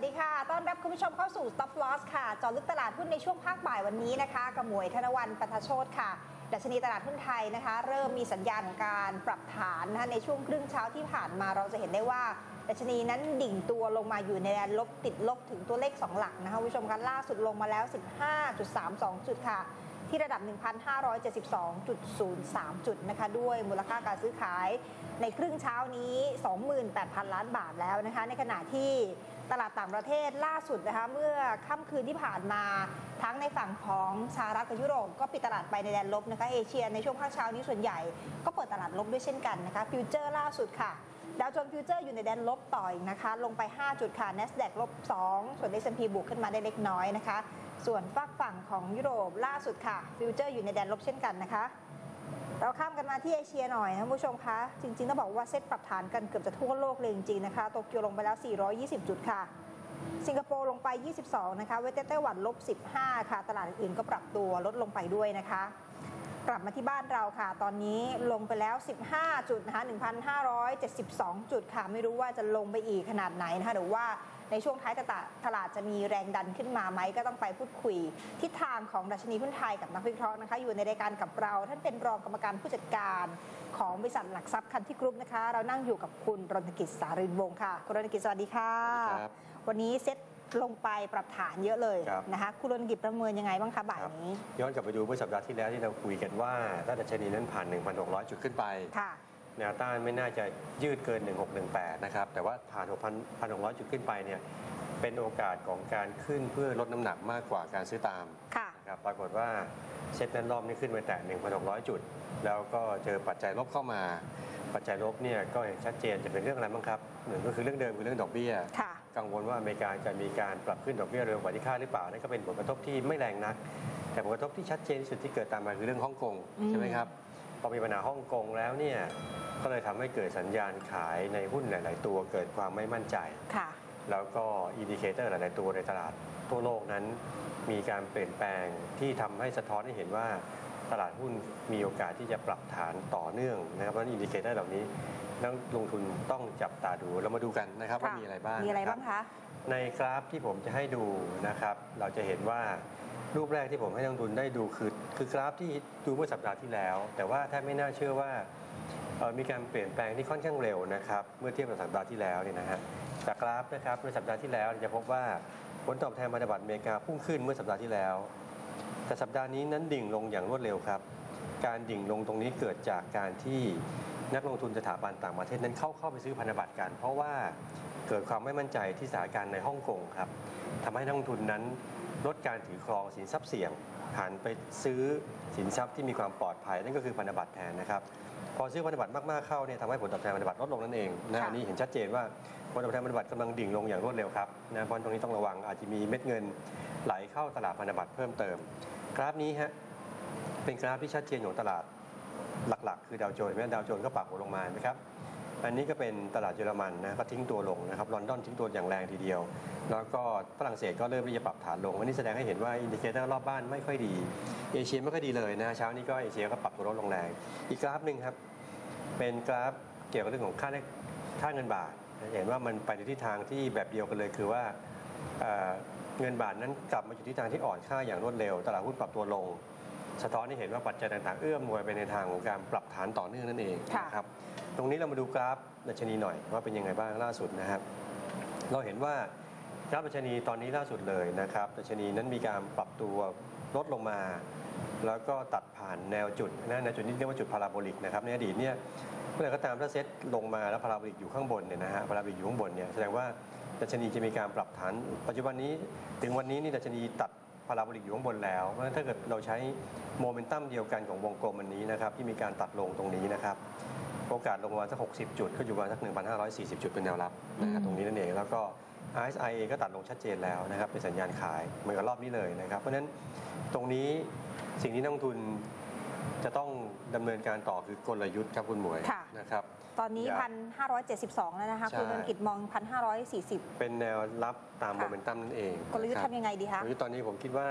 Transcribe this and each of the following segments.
วัสดีค่ะ ต้อนรับคุณผู้ชมเข้าสู่ Stop Loss ค่ะ จอลึกตลาดหุ้นในช่วงภาคบ่ายวันนี้นะคะกระหมวยธนวันปัทโชตค่ะ ดัชนีตลาดหุ้นไทยนะคะ เริ่มมีสัญญาณของการปรับฐานนะคะในช่วงครึ่งเช้าที่ผ่านมาเราจะเห็นได้ว่า ดัชนีนั้นดิ่งตัวลงมาอยู่ในแดนลบติดลบถึงตัวเลข 2 หลักนะคะคุณผู้ชมคะล่าสุดลงมาแล้ว 15.32 จุดค่ะ ที่ระดับ 1,572.03 จุดนะคะด้วยมูลค่าการซื้อขายในครึ่งเช้านี้ 28,000 ล้านบาทแล้วนะคะ ในขณะที่ ตลาดต่างประเทศล่าสุดนะคะเมื่อค่ำคืนที่ผ่านมาทั้งในฝั่งของสหรัฐกับยุโรปก็ปิดตลาดไปในแดนลบนะคะเอเชียในช่วงภาคเช้านี้ส่วนใหญ่ก็เปิดตลาดลบด้วยเช่นกันนะคะฟิวเจอร์ล่าสุดค่ะดาวโจนส์ฟิวเจอร์อยู่ในแดนลบต่ออีกนะคะ ลงไป 5 จุดค่ะ NASDAQ ลบ 2 ส่วน S&P บวกขึ้นมาได้เล็กน้อยนะคะ ส่วนฝากฝั่งของยุโรปล่าสุดค่ะ ฟิวเจอร์อยู่ในแดนลบเช่นกันนะคะ เราข้ามกันมาที่เอเชียหน่อยนะคุณผู้ชมคะ จริงๆต้องบอกว่าเซ็ตปรับฐานกันเกือบจะทั่วโลกเลยจริงๆนะคะ โตเกียวลงไปแล้ว 420 จุดค่ะ สิงคโปร์ลงไป 22 นะคะ เวสเตไต้หวันลบ 15 ค่ะ ตลาดอื่นก็ปรับตัวลดลงไปด้วยนะคะ กลับมาที่บ้านเราค่ะ ตอนนี้ลงไปแล้ว 15 จุดนะคะ 1,572 จุดค่ะ ไม่รู้ว่าจะลงไปอีกขนาดไหนนะคะหรือว่า ในช่วงท้ายตลาดตลาดจะมีแรงดันขึ้นมาไหมก็ต้องไปพูดคุย ทิศทางของดัชนีหุ้นไทยกับนักวิเคราะห์นะคะ อยู่ในรายการกับเรา ท่านเป็นรองกรรมการผู้จัดการของบริษัทหลักทรัพย์คันที่กรุ๊ปนะคะ เรานั่งอยู่กับคุณรณกิจสารินวงศ์ค่ะ คุณรณกิจสวัสดีค่ะสวัสดีครับวันนี้เซ็ตลงไปปรับฐานเยอะเลยครับนะคะคุณรณกิจประเมินยังไงบ้างคะบ่ายนี้ ย้อนกลับไปดูเมื่อสัปดาห์ที่แล้วที่เราคุยกันว่าถ้าดัชนีนั้นผ่าน 1,600 จุดขึ้นไปค่ะ แนวต้านไม่น่าจะยืดเกิน 1618 นะครับ แต่ว่าผ่าน 6,600 จุดขึ้นไปเนี่ยเป็นโอกาสของการขึ้นเพื่อลดน้ำหนักมากกว่าการซื้อตามค่ะนะครับปรากฏว่าเซ็ตนั้นรอบนี้ขึ้นไปแตะ1,600 จุด แล้วก็เจอปัจจัยลบเข้ามา ปัจจัยลบเนี่ยก็อย่างชัดเจนจะเป็นเรื่องอะไรบ้างครับหนึ่งก็คือเรื่องเดิมคือเรื่องดอกเบี้ยค่ะกังวลว่าอเมริกาจะมีการปรับขึ้นดอกเบี้ยเร็วกว่าที่คาดหรือเปล่านั่นก็เป็นผลกระทบที่ไม่แรงนัก แต่ผลกระทบที่ชัดเจนที่สุดที่เกิดตามมาคือเรื่องฮ่องกงอืมใช่ไหมครับพอมีปัญหาฮ่องกงแล้วเนี่ย ก็เลยทำให้เกิดสัญญาณขายในหุ้นหลาย ๆ ตัวเกิดความไม่มั่นใจค่ะแล้วก็อินดิเคเตอร์หลาย ๆ ตัวในตลาดทั่วโลกนั้น มีการเปลี่ยนแปลงที่ทำให้สะท้อนให้เห็นว่าตลาดหุ้นมีโอกาสที่จะปรับฐานต่อเนื่องนะครับเพราะฉะนั้นอินดิเคเตอร์เหล่านี้นักลงทุนต้องจับตาดูเรามาดูกันนะครับว่าค่ะมีอะไรบ้างมีอะไรนคบ้างคะในกราฟที่ผมจะให้ดูนะครับ เราจะเห็นว่ารูปแรกที่ผมให้นักลงทุนได้ดูคือคือกราฟที่ดูเมื่อสัปดาห์ที่แล้ว แต่ว่าแทบไม่น่าเชื่อว่าเอ่อ มีการเปลี่ยนแปลงที่ค่อนข้างเร็วนะครับ เมื่อเทียบกับสัปดาห์ที่แล้วเนี่ยนะฮะจากกราฟนะครับในสัปดาห์ที่แล้วจะพบว่าผลตอบแทนพันธบัตรอเมริกาพุ่งขึ้นเมื่อสัปดาห์ที่แล้ว แต่สัปดาห์นี้นั้นดิ่งลงอย่างรวดเร็วครับ การดิ่งลงตรงนี้เกิดจากการที่นักลงทุนสถาบันต่างประเทศนั้นเข้าเข้าไปซื้อพันธบัตรกัน เพราะว่าเกิดความไม่มั่นใจที่สถานการณ์ในฮ่องกงครับทำให้นักลงทุนนั้นลดการถือครองสินทรัพย์เสี่ยงหันไปซื้อสินทรัพย์ที่มีความปลอดภัยนั่นก็คือพันธบัตรแทนนะครับ พอซื้อพันธบัตรมากๆเข้าเนี่ยทำให้ผลตอบแทนพันธบัตรลดลงนั่นเองนะค่ะอันนี้เห็นชัดเจนว่าผลตอบแทนพันธบัตรกำลังดิ่งลงอย่างรวดเร็วครับนะเพราะตรงนี้ต้องระวังอาจจะมีเม็ดเงินไหลเข้าตลาดพันธบัตรเพิ่มเติม กราฟนี้ฮะเป็นกราฟที่ชัดเจนของตลาดหลักๆ คือดาวโจนส์เห็นไหมดาวโจนส์ก็ปรับหัวลงมาเห็นไหมครับ อันนี้ก็เป็นตลาดเยอรมันนะก็ทิ้งตัวลงนะครับลอนดอนทิ้งตัวอย่างแรงทีเดียว แล้วก็ฝรั่งเศสก็เริ่มที่จะปรับฐานลงวันนี้แสดงให้เห็นว่าอินดิเคเตอร์รอบบ้านไม่ค่อยดี เอเชียไม่ค่อยดีเลยนะเช้านี้ก็เอเชียก็ปรับตัวลดลงแรง อีกกราฟหนึ่งครับ เป็นกราฟเกี่ยวกับเรื่องของค่าแลค่าเงินบาท เห็นว่ามันไปในทิศทางที่แบบเดียวกันเลยคือว่าเเงินบาทนั้นกลับมาอยู่ที่ทางที่อ่อนค่าอย่างรวดเร็ว ตลาดหุ้นปรับตัวลง สะท้อนให้เห็นว่าปัจจัยต่างๆ เอื้อมหน่วยไปในทางของการปรับฐานต่อเนื่องนั่นเองค่ะ นะครับ ตรงนี้เรามาดูกราฟดัชนีหน่อยว่าเป็นยังไงบ้างล่าสุดนะครับ เราเห็นว่ากราฟดัชนีตอนนี้ล่าสุดเลยนะครับดัชนีนั้นมีการปรับตัวลดลงมา แล้วก็ตัดผ่านแนวจุดนะแนวจุดนี้เรียกว่าจุดพาราโบลิกนะครับในอดีตเนี่ยเมื่อไหร่ก็ตามถ้าเซ็ตลงมาแล้วพาราโบลิกอยู่ข้างบนเนี่ยนะฮะพาราโบลิกอยู่ข้างบนเนี่ยแสดงว่าดัชนีจะมีการปรับฐาน ปัจจุบันนี้ถึงวันนี้นี่ดัชนีตัด พาราโบลิกอยู่ข้างบนแล้ว เพราะฉะนั้นถ้าเกิดเราใช้โมเมนตัมเดียวกันของวงกลมอันนี้นะครับที่มีการตัดลงตรงนี้นะครับโอกาสลงมาสัก 60 จุดก็อยู่ประมาณสัก 1,540 จุดเป็นแนวรับนะครับตรงนี้นั่นเองแล้วก็ RSI ก็ตัดลงชัดเจนแล้วนะครับเป็นสัญญาณขายเหมือนกับรอบนี้เลยนะครับ เพราะฉะนั้นตรงนี้สิ่งที่นักลงทุน จะต้องดำเนินการต่อคือกลยุทธ์ครับคุณหมวยค่ะ นะครับ ตอนนี้ อย่าพันห้าร้อยเจ็ดสิบสองแล้วนะคะ ใช่ คุณรณกิจมองพันห้าร้อยสี่สิบเป็นแนวรับตามค่ะ โมเมนตัมนั่นเองกลยุทธ์นะครับทำยังไงดีคะ กลยุทธ์ตอนนี้ผมคิดว่า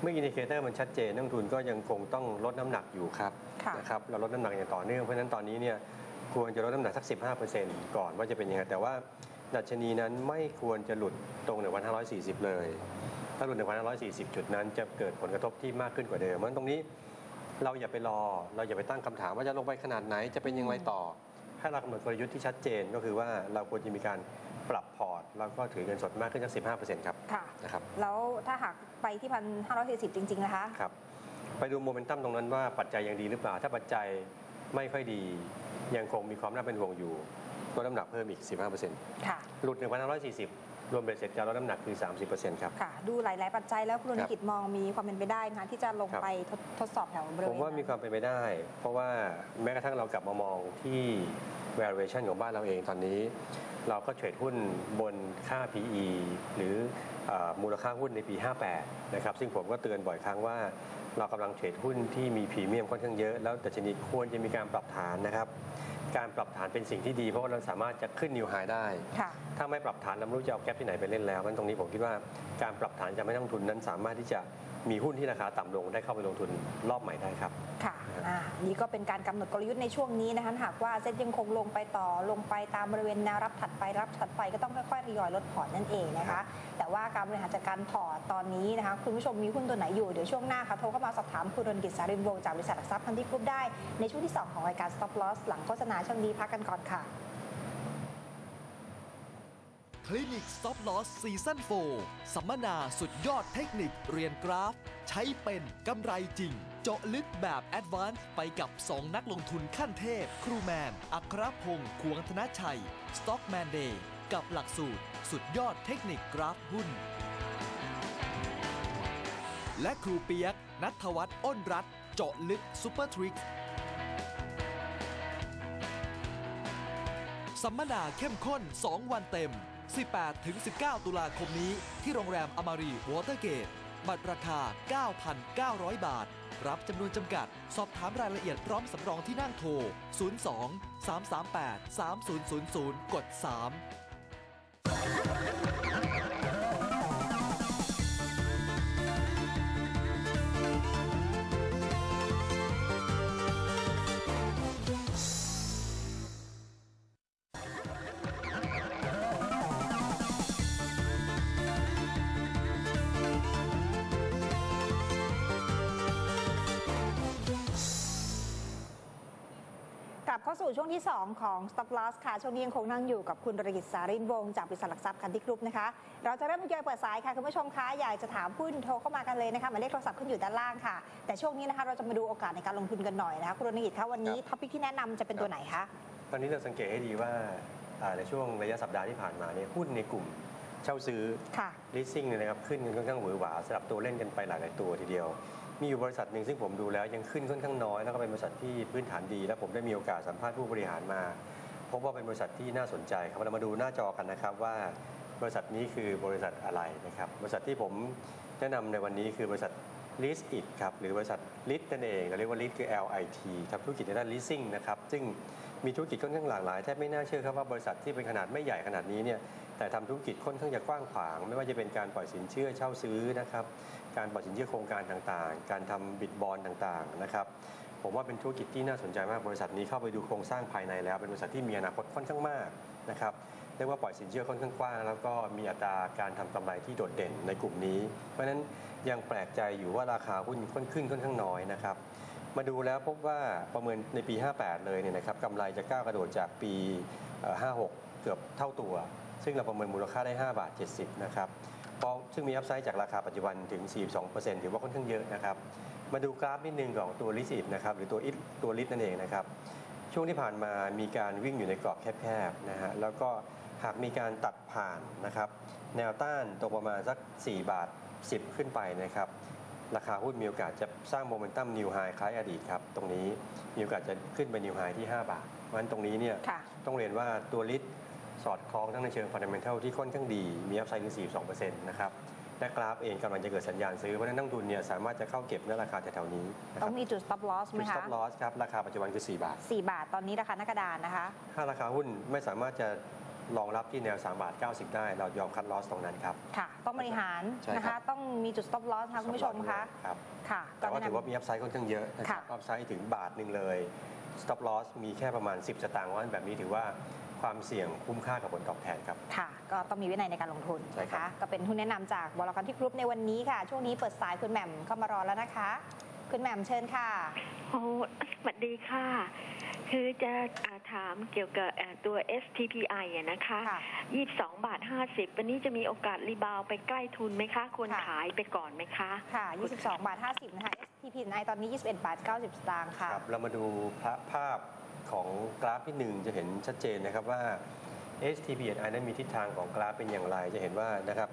เมื่ออินดิเคเตอร์มันชัดเจนนักลงทุนก็ยังคงต้องลดน้ำหนักอยู่ครับค่ะ นะครับเราลดน้ำหนักอย่างต่อเนื่องเพราะฉะนั้นตอนนี้เนี่ยควรจะลดน้ำหนักสัก 15%ก่อนว่าจะเป็นยังไงแต่ว่าดัชนีนั้นไม่ควรจะหลุดตรง1,540 เลย ถ้าหลุด1,540 จุดนั้นจะเกิดผลกระทบที่มากขึ้นกว่าเดิมเพราะฉะนั้นตรงนี้ เราอย่าไปรอ เราอย่าไปตั้งคำถามว่าจะลงไปขนาดไหนจะเป็นอยังไงต่อ ให้เรากำหนดกลยุทธ์ที่ชัดเจนก็คือว่าเราควรจะมีการปรับพอร์ต แล้วก็ถือเงินสดมากขึ้นสัก 15%ครับค่ะนะครับแล้วถ้าหากไปที่พันห้าร้อยสี่สิบจริงๆนะคะครับไปดูโมเมนตัมตรงนั้นว่าปัจจัยยังดีหรือเปล่า ถ้าปัจจัยไม่ค่อยดี ยังคงมีความน่าเป็นห่วงอยู่ลดน้ำหนักเพิ่มอีก 15%ค่ะหลุด1,540 รวมเบ็ดเสร็จการลดน้ำหนักคือ 30%ครับ ค่ะ ดูหลาย ๆ ปัจจัยแล้วคุณรณครับกิจมองมีความเป็นไปได้นะคะที่จะลงครับไปทดทดสอบแถวบริเวณผมว่ามีความเป็นไปได้ เพราะว่าแม้กระทั่งเรากลับมามองที่ valuation ของบ้านเราเองตอนนี้ เราก็เทรดหุ้นบนค่า PE หรือเออมูลค่าหุ้นในปี 58 นะครับ ซึ่งผมก็เตือนบ่อยครั้งว่า เรากำลังเทรดหุ้นที่มีพรีเมียมค่อนข้างเยอะ แล้วแต่ชนิดควรจะมีการปรับฐานนะครับ การปรับฐานเป็นสิ่งที่ดี เพราะว่าเราสามารถจะขึ้นนิวไฮได้ ค่ะ ถ้าไม่ปรับฐานเราไม่รู้จะเอาแก๊ปที่ไหนไปเล่นแล้วมันตรงนี้ผมคิดว่าการปรับฐานจะไม่ต้องทุนนั้นสามารถที่จะ มีหุ้นที่ราคาต่ำลงได้เข้าไปลงทุนรอบใหม่ได้ครับ ค่ะอ่านี่ก็เป็นการกำหนดกลยุทธ์ในช่วงนี้นะคะหากว่าเซ็ตยังคงลงไปต่อลงไปตามบริเวณแนวรับถัดไปรับถัดไปก็ต้องค่อยๆทยอยลดพอร์ตนั่นเองนะคะ แต่ว่าการบริหารจัดการพอร์ตตอนนี้นะคะคุณผู้ชมมีหุ้นตัวไหนอยู่เดี๋ยวช่วงหน้าค่ะโทรเข้ามาสอบถามคุณรณกิจสารินวงศ์จากบริษัทหลักทรัพย์พันธิกรุ๊ปได้ในช่วงที่ 2 ของรายการ Stop Loss หลังโฆษณาช่วงนี้พักกันก่อนค่ะ คลินิก Stop Loss ซีซั่น4สัมมนาสุดยอดเทคนิคเรียนกราฟ ใช้เป็นกำไรจริง เจาะลึกแบบแอดวานซ์ไปกับ 2 นักลงทุนขั้นเทพ ครูแมน อัครพงศ์ควงธนชัย Stockman Day กับหลักสูตร สุดยอดเทคนิคกราฟหุ้น และครูเปียก นัทวัฒน์อ้นรัตเจาะลึกซูเปอร์ทริกสัมมนาเข้มข้น 2 วันเต็ม 18-19 ตุลาคมนี้ที่โรงแรมอมารีวอเตอร์เกต บัตรราคา 9,900 บาท รับจำนวนจำกัด สอบถามรายละเอียดพร้อมสำรองที่นั่งโทร 02 338 3000 กด 3 เข้าสู่ช่วงที่ 2 ของ Stop Loss ค่ะ ช่วงนี้ยังคงนั่งอยู่กับคุณรณกิจสารินวงศ์จากบริษัทหลักทรัพย์คันธิกรุ๊ปนะคะ เราจะเริ่มทยอยเปิดสายค่ะ คุณผู้ชมคะอยากจะถามหุ้นโทรเข้ามากันเลยนะคะหมายเลขโทรศัพท์ขึ้นอยู่ด้านล่างค่ะ แต่ช่วงนี้นะคะเราจะมาดูโอกาสในการลงทุนกันหน่อยนะคะคุณรณกิจคะวันนี้ครับท็อปิกที่แนะนำจะเป็นตัวไหนคะตอนนี้เราสังเกตให้ดีว่าอ่าในช่วงระยะสัปดาห์ที่ผ่านมาเนี่ยหุ้นในกลุ่มเช่าซื้อค่ะ leasing เนี่ยนะครับขึ้นกันค่อนข้างหวือหวาสลับตัวเล่นกันไปหลายๆตัวทีเดียว มีอยู่บริษัทหนึ่งซึ่งผมดูแล้วยังขึ้นค่อนข้างน้อยแล้วก็เป็นบริษัทที่พื้นฐานดี และผมได้มีโอกาสสัมภาษณ์ผู้บริหารมาพบว่าเป็นบริษัทที่น่าสนใจครับเรามาดูหน้าจอกันนะครับว่าบริษัทนี้คือบริษัทอะไรนะครับ บริษัทที่ผมแนะนำในวันนี้คือบริษัท l i s t It ครับหรือบริษัท l i s t นั่นเองเราเรียกว่า l i s t คือ LIT ทำธุรกิจในด้าน leasing นะครับซึ่งมีธุรกิจค่อนข้างหลากหลายแทบไม่น่าเชื่อครับว่าบริษัทที่เป็นขนาดไม่ใหญ่ขนาดนี้เนี่ยแต่ทำธุรกิจค่อนข้างจะกว้างขวาง ไม่ว่าจะเป็นการปล่อยสินเชื่อเช่าซื้อนะครับ การปล่อยสินเชื่อโครงการต่างๆ การทำบิดบอลต่างๆนะครับผมว่าเป็นธุรกิจที่น่าสนใจมากบริษัทนี้เข้าไปดูโครงสร้างภายในแล้ว เป็นบริษัทที่มีอนาคตค่อนข้างมากนะครับเรียกว่าปล่อยสินเชื่อค่อนข้างกว้างแล้วก็มีอัตราการทำกำไรที่โดดเด่นในกลุ่มนี้ เพราะฉะนั้นยังแปลกใจอยู่ว่าราคาหุ้นค่อนขึ้นค่อนข้างน้อยนะครับมาดูแล้วพบว่าประเมินในปี 58 เลยเนี่ยนะครับกำไรจะก้าวกระโดดจากปี 56 เกือบเท่าตัว ซึ่งเราประเมินมูลค่าได้ 5 บาท 70 นะครับ พราะซึ่งมีอัพไซด์จากราคาปัจจุบันถึง 42%ถือว่าค่อนข้างเยอะนะครับ มาดูกราฟนิดนึงของตัวลิสิตนะครับหรือตัวอิตัวลิสนั่นเองนะครับ ช่วงที่ผ่านมามีการวิ่งอยู่ในกรอบแคบๆนะฮะแล้วก็หากมีการตัดผ่านนะครับ แนวต้านตรงประมาณสัก 4 บาท 10 ขึ้นไปนะครับ ราคาหุ้นมีโอกาสจะสร้างโมเมนตัมนิวไฮคล้ายอดีตครับ ตรงนี้มีโอกาสจะขึ้นไปนิวไฮที่ 5 บาทเพราะฉะนั้นตรงนี้เนี่ยค่ะต้องเรียนว่าตัวลิส สอดคล้องทั้งในเชิงฟันเดเมนทัลที่ค่อนข้างดี มีอัพไซด์ถึง42%นะครับและกราฟเองกำลังจะเกิดสัญญาณซื้อ เพราะฉะนั้นนักลงทุนเนี่ยสามารถจะเข้าเก็บในราคาแถวๆนี้นะคต้รัอบงมีจุด stop loss ไหมจุดคะ stop loss ครับ ราคาปัจจุบันคือ 4 บาท 4 บาทตอนนี้ราคาหน้ากระดานนะคะ ถ้าราคาหุ้นไม่สามารถจะรองรับที่แนว 3 บาท 90 ได้ เรายอมคัดลอสตรงนั้นครับ ค่ะ ต้องบริหารใช่ครับนะคะต้องมีจุด stop loss นะคะคุณผู้ชมคะครับค่ะแต่ว่าแนะนำถือว่ามีอัพไซด์ค่อนข้างเยอะนะครับค่ะอัพไซด์ถึงบาทหนึ่งเลย stop loss มีแค่ประมาณ 10 สตางค์ว่าแบบนี้ถือว่า ความเสี่ยงคุ้มค่ากับผลตอบแทนครับ ค่ะ ก็ต้องมีวินัยในการลงทุนใช่นะครัคะบก็เป็นหุ้นแนะนำจากบลกที่กรุ๊ปในวันนี้ค่ะ ช่วงนี้เปิดสายคุณแหม่มเข้ามารอแล้วนะคะ คุณแหม่มเชิญค่ะ โอ้สวัสดีค่ะ คือจะอ่าถามเกี่ยวกับอ่าตัว STPI อะนะคะค่ะ22 บาท 50 วันนี้จะมีโอกาสรีบาวไปใกล้ทุนไหมคะ ควรค่ะ ขายไปก่อนไหมคะ ค่ะ 22 บาท 50 นะคะ STP ในตอนนี้ 21 บาท 90 สตางค์ค่ะ ครับ เรามาดูภาพภาพ ของกราฟที่หนึ่งจะเห็นชัดเจนนะครับว่า STP นั้นมีทิศทางของกราฟเป็นอย่างไร จะเห็นว่านะครับ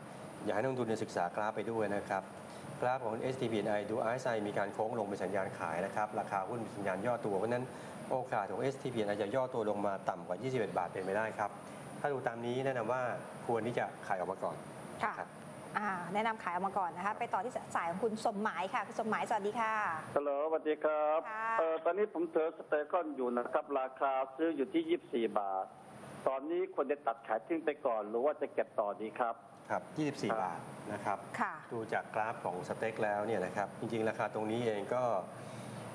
อยากให้นักลงทุนเนี่ยศึกษากราฟไปด้วยนะครับกราฟของ STP ดู RSI มีการโค้งลงเป็นสัญญาณขายนะครับราคาหุ้นมีสัญญาณย่อตัวเพราะฉะนั้นโอกาสของ STP จะย่อตัวลงมาต่ำกว่า 21 บาทเป็นไปได้ครับ ถ้าดูตามนี้แนะนำว่าควรที่จะขายออกมาก่อนค่ะครับ อ่าแนะนำขายออกมาก่อนนะคะ ไปต่อที่สายของคุณสมหมายค่ะคุณสมหมายสวัสดีค่ะ ฮัลโหลสวัสดีครับค่ะ เออตอนนี้ผมเจอสเตกอนอยู่นะครับ ราคาซื้ออยู่ที่ 24 บาท ตอนนี้ควรจะตัดขายทิ้งไปก่อน หรือว่าจะเก็บต่อดีครับ ครับ 24 บาทนะครับ ค่ะ ดูจากกราฟของสเต็กแล้วเนี่ยนะครับ จริงๆ ราคาตรงนี้เองก็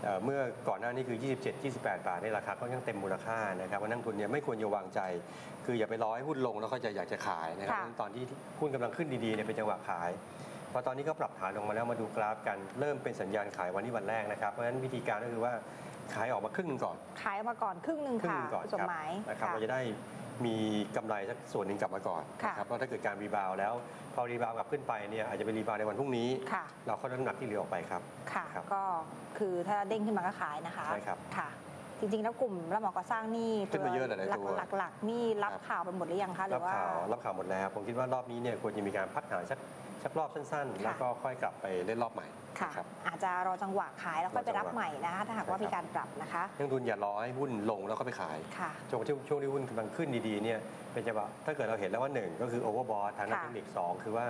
เอ่อเมื่อก่อนหน้านี้คือ 27 28 บาทในยราคาก็ยังเต็มมูลค่านะครับว่านักลงทุนเนี่ยไม่ควรจะวางใจ คืออย่าไปรอให้หุ้นลงแล้วก็จะอยากจะขายนะครับค่ะเพราะฉะนั้นตอนที่หุ้นกำลังขึ้นดีๆเนี่ยเป็นจังหวะขายพอตอนนี้ก็ปรับฐานลงมาแล้วมาดูกราฟกันเริ่มเป็นสัญญาณขายวันนี้วันแรกนะครับเพราะฉะนั้นวิธีการก็คือว่าขายออกมาครึ่งหนึงก่อน ขายออกมาก่อนครึ่งหนึ่งครึ่งค่ะหนึงก่อนคุณสมครับหมายนะครับค่ะเราจะได้มีกำไรสักส่วนหนึ่งกลับมาก่อนค่ะนะครับเพราะถ้าเกิดการรีบาวด์แล้ว พอรีบาวด์กลับขึ้นไปเนี่ยอาจจะเป็นรีบาวด์ในวันพรุ่งนี้ ค่ะ เราก็ลดน้ำหนักที่เหลือออกไปครับค่ะครับ ก็คือถ้าเด้งขึ้นมาก็ขายนะคะใช่ครับค่ะ จริงๆ แล้วกลุ่มรับเหมาก่อสร้างนี่ขึ้นมาเยอะหลายๆตัว หลักๆหลักๆนี่รับครับข่าวไปหมดหรือยังคะหรืรับอว่า ข่าวรับข่าวหมดแล้ว ผมคิดว่ารอบนี้เนี่ยควรจะมีการพักฐานสัก สักรอบสั้นๆค่ะแล้วก็ค่อยกลับไปเล่นรอบใหม่ค่ะครับอาจจะรอจังหวะขายแล้วค่อยไปรับใหม่นะคะถ้าหากว่าใช่ครับมีการปรับนะคะนักลงทุนอย่ารอให้หุ้นลงแล้วก็ไปขายค่ะช่วงที่ช่วงที่หุ้นกำลังขึ้นดีๆเนี่ยเป็นจังหวะถ้าเกิดเราเห็นแล้วว่าหนึ่งก็คือโอเวอร์บอททางด้านค่ะเทคนิคสองคือว่า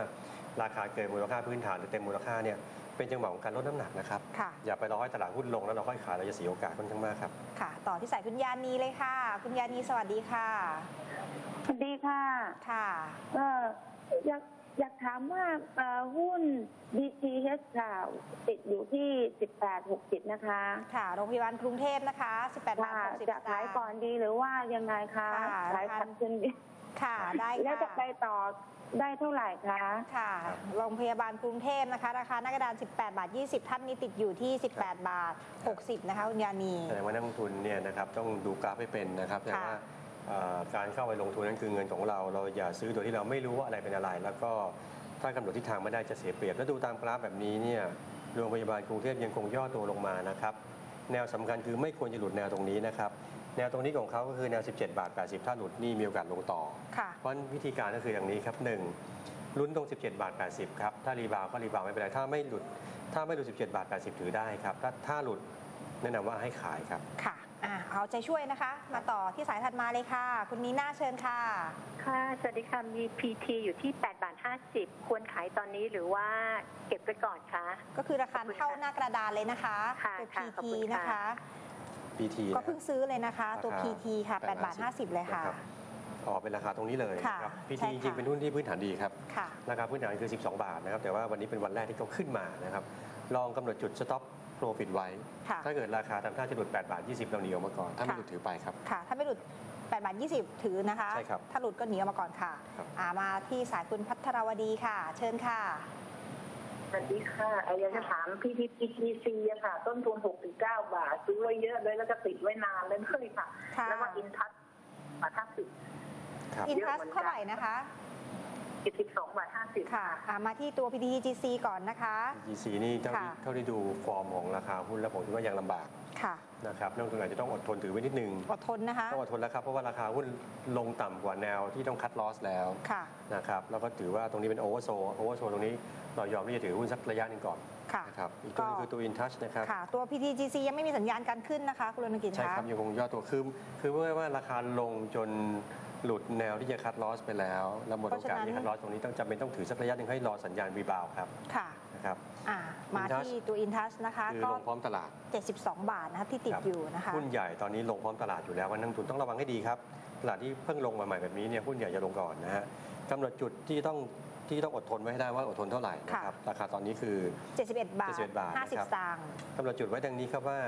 ราคาเกินมูลค่าพื้นฐานหรือเต็มมูลค่าเนี่ยเป็นจังหวะของการลดน้ำหนักนะครับค่ะอย่าไปรอให้ตลาดหุ้นลงแล้วเราค่อยขายเราจะเสียโอกาสค่อนข้างมากครับ ค่ะ ต่อที่สายคุณยานีเลยค่ะ คุณยานีสวัสดีค่ะ สวัสดีค่ะ ค่ะ เอออยาก อยากถามว่าเอ่อหุ้น BTH ค่ะติดอยู่ที่ 18-60 นะคะค่ะ โรงพยาบาลกรุงเทพนะคะ 18บาค่ะท60จะขายก่อนดีหรือว่ายังไงคะค่ะ ขายขาดทุนดีค่ะได้แล้วจะไปค่ะต่อได้เท่าไหร่คะ ค่ะ โรงพยาบาลกรุงเทพนะคะ ราคาหน้ากระดาน 18 บาท 20 ท่านนี้ติดอยู่ที่ 18 บาท 60 นะคะ คุณยานี แสดงว่านักลงทุนเนี่ยนะครับต้องดูกราฟให้เป็นนะครับแต่ค่ะว่าเอ่อ การเข้าไปลงทุนนั้นคือเงินของเรา เราอย่าซื้อโดยที่เราไม่รู้ว่าอะไรเป็นอะไร แล้วก็ถ้ากำหนดทิศทางไม่ได้จะเสียเปรียบ แล้วดูตามกราฟแบบนี้เนี่ยโรงพยาบาลกรุงเทพยังคงย่อตัวลงมานะครับแนวสำคัญคือไม่ควรจะหลุดแนวตรงนี้นะครับแนวตรงนี้ของเขาก็คือแนว 17 บาท 80 ถ้าหลุดนี่มีโอกาสลงต่อค่ะเพราะฉะนั้นวิธีการก็คืออย่างนี้ครับหนึ่งลุ้นตรง 17 บาท 80 ครับ ถ้ารีบาวด์ก็รีบาวด์ไม่เป็นไร ถ้าไม่หลุด ถ้าไม่หลุด 17 บาท 80 ถือได้ครับ ถ้าถ้าหลุดแนะนำว่าให้ขายครับค่ะ อ่าเอาใจช่วยนะคะ มาต่อที่สายถัดมาเลยค่ะ คุณนีน่าเชิญค่ะ ค่ะ สวัสดีค่ะ มี PT อยู่ที่8บาท50 ควรขายตอนนี้หรือว่าเก็บไว้ก่อนคะ ก็คือราคาเท่าหน้ากระดานเลยนะคะ ค่ะตัว ค่ะขอบ PT คุณค่ะ นะคะ PT ก็เพิ่งซื้อเลยนะคะ ตัว ราคา PT ค่ะ8บาท50 เลยค่ะ นรับอ๋อเป็นราคาตรงนี้เลยค่ะครับ PT ใช่จค่ะ ริงๆเป็นหุ้นที่พื้นฐานดีครับ ค่ะ ราคาพื้นฐานคือ 12 บาทนะครับ แต่ว่าวันนี้เป็นวันแรกที่เขาขึ้นมานะครับ ลองกำหนดจุด stop profit ไว้ ค่ะถ้าเกิดราคาทำท่าจะหลุด8บาท20 เราหนีออกมาก่อน ถ้าไม่ค่ะ หลุดถือไปครับ ค่ะ ถ้าไม่หลุด8บาท20 ถือนะคะ ใช่ครับถ้าหลุดก็หนีออกมาก่อนค่ะครับ อ่ามาที่สายคุณพัทรวดีค่ะ เชิญค่ะ สวัสดีค่ะไออยากจะถามพี่พีพีทีซีอะค่ะ ต้นทุน 69 บาท ซื้อไว้เยอะเลยแล้วก็ติดไว้นานเลยเลยค่ะ ค่ะ แล้วก็อินทัศบาทห้าสิบครับ อินทัสเท่าไหร่นะคะ เจ็ดสิบสองบาทห้าสิบค่ะอ่ามาที่ตัว PTTGC ก่อนนะคะ GC นี่เท่าที่ค่ะ เท่าที่ดูฟอร์มของราคาหุ้นแล้วผมคิดว่ายังลำบากค่ะ นะครับนักลงทุนอาจจะต้องอดทนถือไว้นิดนึง อดทนนะคะ ต้องอดทนแล้วครับ เพราะว่าราคาหุ้นลงต่ำกว่าแนวที่ต้องคัดลอสแล้วค่ะ นะครับแล้วก็ถือว่าตรงนี้เป็นโอเวอร์โซโอเวอร์โซตรงนี้เรายอมที่จะถือหุ้นสักระยะหนึ่งก่อนค่ะ นะครับอีกตัวหนึงคือตัวอินทัชนะครับ ค่ะ ตัว PTGC ยังไม่มีสัญญาณการขึ้นนะคะ คุณรณกิจใช่คะครับยังคงย่อตัวคือคือเมื่อว่าราคาลงจน หลุดแนวที่จะคัดลอสไปแล้ว แล้วหมดโอกาสที่จะคัดลอสตรงนี้ต้องจำเป็นต้องถือสักระยะหนึ่งให้รอสัญญาณรีบาวด์ครับค่ะนะครับอ่ามา Intouch ที่ตัว Intouch นะคะคือก็ลงพร้อมตลาด 72 บาทนะคะที่ติดครับอยู่นะคะหุ้นใหญ่ตอนนี้ลงพร้อมตลาดอยู่แล้วว่านักลงทุนต้องระวังให้ดีครับตลาดที่เพิ่งลงมาใหม่แบบนี้เนี่ยหุ้นใหญ่จะลงก่อนนะฮะกำหนดจุดที่ต้องที่ต้องอดทนไว้ให้ได้ว่าอดทนเท่าไหร่นะครับราคาตอนนี้คือ 71 บาท71บาทนะครับ50สตางค์กำหนดจุดไว้ดังนี้ครับว่า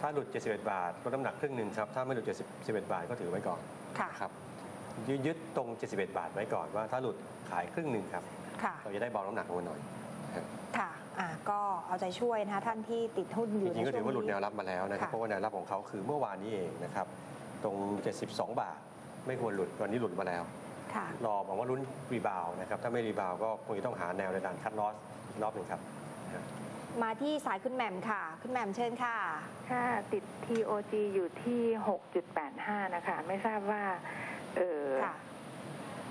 ถ้าหลุด 71 บาทลดน้ำหนักครึ่งหนึ่งครับ ถ้าไม่หลุด 71 บาทก็ถือไว้ก่อน ค่ะนะครับ ยึดยึดตรง 71 บาทไว้ก่อนว่าถ้าหลุดขายครึ่งหนึ่งครับ ค่ะ เราจะได้เบาน้ำหนักลงมาหน่อยนะครับค่ะอ่าก็เอาใจช่วยนะคะท่านที่ติดหุ้นอจยู่ริงๆก็ในถือว่าหลุดแนช่ววงนี้รับมาแล้วนะครับค่ะเพราะว่าแนวรับของเขาคือเมื่อวานนี้เองนะครับตรง 72 บาท ไม่ควรหลุดวันนี้หลุดมาแล้ว ค่ะ รอบอกว่าลุ้นรีบาวด์นะครับถ้าไม่รีบาวด์ก็คงจะต้องหาแนวในการคัดลอสอีกรอบหนึ่งครับ มาที่สายคุณแหม่มค่ะ คุณแหม่มเชิญค่ะ ค่ะติด TOG อยู่ที่ 6.85 นะคะ ไม่ทราบว่า เออค่ะ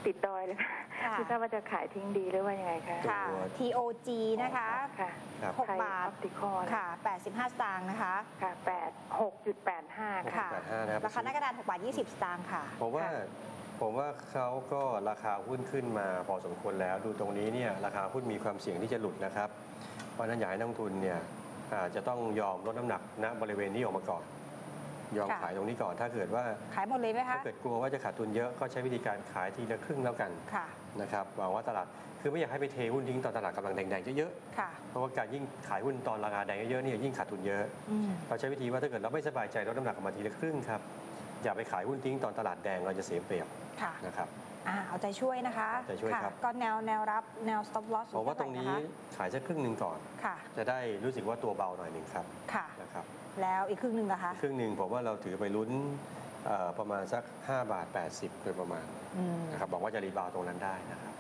ติดดอยเลยค่ะค่ะ ไม่ทราบว่าจะขายทิ้งดีหรือว่ายังไงคะค่ะ ตัว TOG นะคะค่ะครับ หกบาทออปติคอลค่ะ 85 สตางค์นะคะ ค่ะ8 6.85ค่ะ ค่ะ 6.85นะครับ ราคาหน้ากระดาน6บาท 20 สตางค์ค่ะ ผมว่าค่ะผมว่าเขาก็ราคาหุ้นขึ้นมาพอสมควรแล้ว ดูตรงนี้เนี่ยราคาหุ้นมีความเสี่ยงที่จะหลุดนะครับ เพราะฉะนั้นอยากให้นักลงทุนเนี่ยอาจจะต้องยอมลดน้ำหนักณบริเวณนี้ออกมาก่อน ยอมค่ะ ขายตรงนี้ก่อน ถ้าเกิดว่าขายหมดเลยไหมคะถ้าเกิดกลัวว่าจะขาดทุนเยอะก็ใช้วิธีการขายทีละครึ่งแล้วกันค่ะนะครับหวังว่าตลาดคือไม่อยากให้ไปเทหุ้นทิ้งตอนตลาดกำลังแดงๆเยอะค่ะๆเพราะว่าการยิ่งขายหุ้นตอนราคาแดงเยอะๆเนี่ยยิ่งขาดทุนเยอะ อืมเราใช้วิธีว่าถ้าเกิดเราไม่สบายใจลดน้ำหนักออกมาทีละครึ่งครับ อย่าไปขายหุ้นทิ้งตอนตลาดแดงเราจะเสียเปรียบ ค่ะ นะครับอ่าเอาใจช่วยนะคะเอาใจช่วยค่ะครับก็แนวแนวรับแนว stop loss ผมว่าตรงนี้เท่ไหะขายสักครึ่งหนึ่งก่อน ค่ะจะได้รู้สึกว่าตัวเบาหน่อยหนึ่งครับค่ะ นะครับแล้วอีกครึ่งหนึ่งนะคะครึ่งหนึ่งผมว่าเราถือไปลุ้นเอ่อประมาณสัก 5 บาท 80โดยประมาณอืมนะครับบอกว่าจะรีบาวด์ตรงนั้นได้นะครับ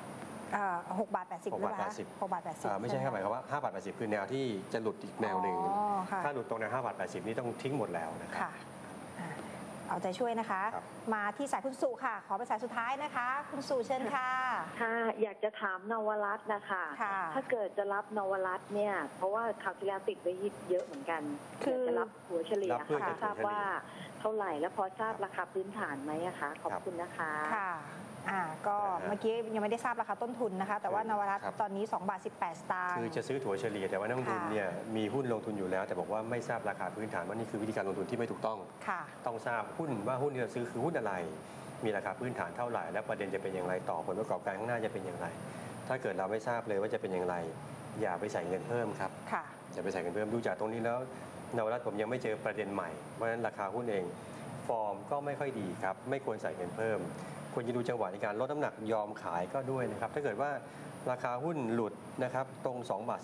อ่าหกบาทแปดสิบหกหรือบาทเปล่าแปดสิบ หกบาทแปดสิบอ่าไม่ใช่แค่หมายความว่า 5 บาท 80 คือแนวที่จะหลุดอีกแนวหนึ่ง อ๋อค่ะถ้าหลุดตรงแนว5บาท 80 นี่ต้องทิ้งหมดแล้วนะครับ ค่ะอ่า เอาใจช่วยนะคะ ครับ มาที่สายคุณสุค่ะ ขอเป็นสายสุดท้ายนะคะ คุณสุเชิญค่ะ ค่ะอยากจะถามนวรัตน์นะคะ ค่ะ ถ้าเกิดจะรับนวรัตน์เนี่ย เพราะว่าข่าวที่แล้วติดไว้เยอะเหมือนกันคืออยากจะรับหัวเฉลี่ยรับเพื่อค่ะจะทราบถัวเฉลี่ยว่าเท่าไหร่แล้วพอทราบราคาพื้นฐานไหมอะคะ ขอบครับ คุณนะคะ ค่ะ อ่าก็นะฮะ เมื่อกี้ยังไม่ได้ทราบราคาต้นทุนนะคะ แต่ว่านวรัตน์ครับ ตอนนี้2บาท18 สตางค์ คือจะซื้อถั่วเฉลี่ยแต่ว่านักลงทุนค่ะ เนี่ยมีหุ้นลงทุนอยู่แล้ว แต่บอกว่าไม่ทราบราคาพื้นฐานว่านี่คือวิธีการลงทุนที่ไม่ถูกต้อง ค่ะ ต้องทราบหุ้นว่าหุ้นที่เราซื้อคือหุ้นอะไร มีราคาพื้นฐานเท่าไหร่ และประเด็นจะเป็นอย่างไรต่อผลประกอบการข้างหน้าจะเป็นอย่างไร ถ้าเกิดเราไม่ทราบเลยว่าจะเป็นอย่างไร อย่าไปใส่เงินเพิ่มครับ ค่ะ อย่าไปใส่เงินเพิ่มดูจากตรงนี้แล้วนวรัตน์ผมยังไม่เจอประเด็นใหม่ เพราะฉะนั้นราคาหุ้นเอง ฟอร์มก็ไม่ค่อยดีครับ ไม่ควรใส่เงินเพิ่ม ควรจะดูจังหวะในการลดน้ำหนักยอมขายก็ด้วยนะครับ ถ้าเกิดว่าราคาหุ้นหลุดนะครับ ตรง 2 บาท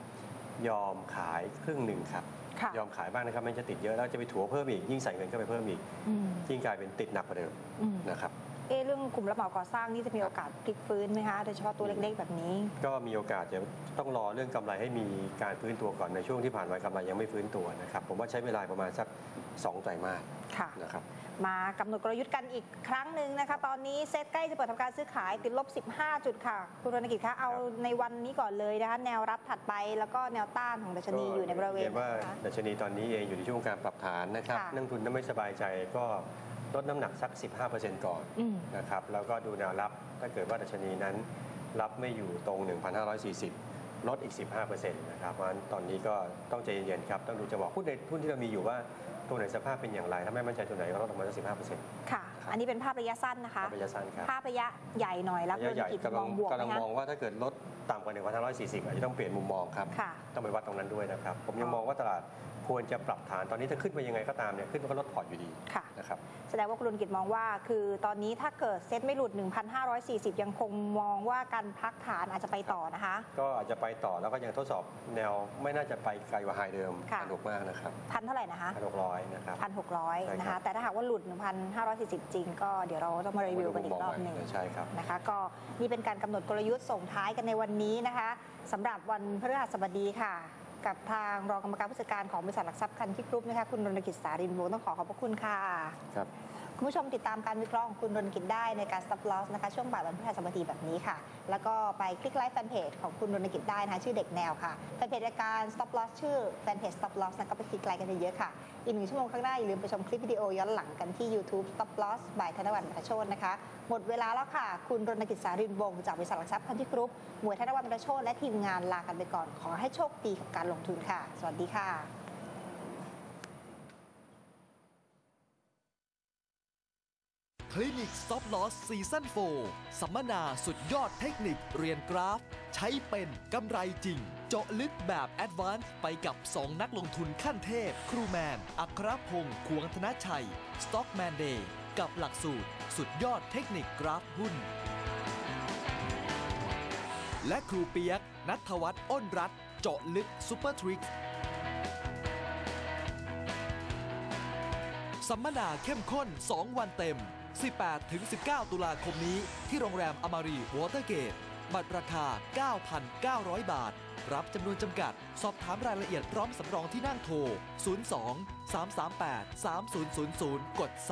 12 ยอมขายครึ่งหนึ่งครับค่ะยอมขายบ้างนะครับไม่จะติดเยอะแล้วจะไปถัวเพิ่มอีกยิ่งใส่เงินเข้าไปเพิ่มอีกอืมยิ่งกลายเป็นติดหนักกว่าเดิมอืมนะครับเอะเรื่องกลุ่มรับเหมาก่อสร้างนี่จะมีโอกาสพลิกฟื้นไหมคะโดยเฉพาะตัวเล็กๆแบบนี้ ก็มีโอกาสจะต้องรอเรื่องกำไรให้มีการฟื้นตัวก่อนในช่วงที่ผ่านมากำไรยังไม่ฟื้นตัวนะครับผมว่าใช้เวลาประมาณสัก 2 ไตรมาสค่ะนะครับมากำหนดกลยุทธ์กันอีกครั้งหนึ่งนะคะ ตอนนี้เซตใกล้จะเปิดทำการซื้อขายติดลบ 15 จุดค่ะ คุณรณกิจคะเอาในวันนี้ก่อนเลยนะคะ แนวรับถัดไปแล้วก็แนวต้านของดัชนีอยู่ในบริเวณเห็นว่าไหนคะดัชนีตอนนี้เองอยู่ในช่วงการปรับฐานนะครับค่ะนักลงทุนถ้าไม่สบายใจก็ลดน้ำหนักสัก 15%ก่อนอืมนะครับแล้วก็ดูแนวรับถ้าเกิดว่าดัชนีนั้นรับไม่อยู่ตรง 1,540 ลดอีก 15%นะครับเพราะฉะนั้นตอนนี้ก็ต้องใจเย็นๆครับ ต้องดูจังหวะหุ้นในหุ้นที่เรามีอยู่ว่าตัวไหนสภาพเป็นอย่างไร ถ้าไม่มั่นใจตัวไหนก็ลดออกมาสัก15%ค่ะ อันนี้เป็นภาพระยะสั้นนะคะระยะสั้นครับ ภาพระยะใหญ่หน่อยแล้วระยะใหญ่กิจกำมลัองงบวกกำลังไหมคะมองว่าถ้าเกิดลดต่ำกว่า1,540อาจจะต้องเปลี่ยนมุมมองครับค่ะต้องไปวัดตรงนั้นด้วยนะครับ ผมยังมองว่าตลาด ควรจะปรับฐานตอนนี้ถ้าขึ้นไปยังไงก็ตามเนี่ยขึ้นมันก็ลดพอร์ตอยู่ดีค่ะนะครับแสดงว่าคุณรณกิจมองว่า คือตอนนี้ถ้าเกิดเซ็ตไม่หลุด 1,540 ยังคงมองว่าการพักฐานอาจจะไปต่อนะคะ ก็อาจจะไปต่อแล้วก็ยังทดสอบแนวไม่น่าจะไปไกลกว่าไฮเดิมค่ะพันหกมากนะครับพันเท่าไหร่นะคะพันหกร้อยนะครับพันหกร้อยใช่ครับนะคะแต่ถ้าหากว่าหลุด 1,540 จริง ก็เดี๋ยวเราต้องมารีวิวกันอีกรอบหนึ่งใช่ครับนะคะ ก็นี่เป็นการกำหนดกลยุทธ์ส่งท้ายกันในวันนี้นะคะสำหรับวันพฤหัสบดีค่ะ กับทางรองกรรมการผู้จัดการของบริษัทหลักทรัพย์คันที่กรุ๊ปนะคะคุณรณกิจสารินวงศ์ต้องขอขอบพระคุณค่ะ ครับ คุณผู้ชมติดตามการวิเคราะห์ของคุณรณกิจได้ในการ stop loss นะคะช่วงบ่ายวันพฤหัสบดีแบบนี้ค่ะ แล้วก็ไปคลิกไลค์แฟนเพจของคุณรณกิจได้นะคะชื่อเด็กแนวค่ะแฟนเพจรายการ stop loss ชื่อแฟนเพจ stop loss นะก็ไปคลิกไลค์กันเยอะๆค่ะ อีกหนึ่งชั่วโมงข้างหน้าอย่าลืมไปชมคลิปวิดีโอย้อนหลังกันที่ YouTube stop loss บ่ายธนวันประโชนนะคะ หมดเวลาแล้วค่ะ คุณรณกิจสารินวงศ์จากบริษัทหลักทรัพย์คันที่กรุ๊ปหมวยธนวันประโชนและทีมงานลากันไปก่อนขอให้โชคดีกับการลงทุนค่ะ สวัสดีค่ะ คลินิก Stop Loss Season 4สัมมนาสุดยอดเทคนิคเรียนกราฟ ใช้เป็นกำไรจริง เจาะลึกแบบ Advanced ไปกับ 2 นักลงทุนขั้นเทพ ครูแมน อัครพงศ์ขวงธนชัย Stockman Day กับหลักสูตร สุดยอดเทคนิคกราฟหุ้น และครูเปียก นัทวัฒน์อ้นรัตเจาะลึกซูเปอร์ทริกสัมมนาเข้มข้น 2 วันเต็ม 18-19 ตุลาคมนี้ที่โรงแรมอมารีวอเตอร์เกต บัตรราคา 9,900 บาท รับจำนวนจำกัด สอบถามรายละเอียดพร้อมสำรองที่นั่งโทร 02 338 3000 กด 3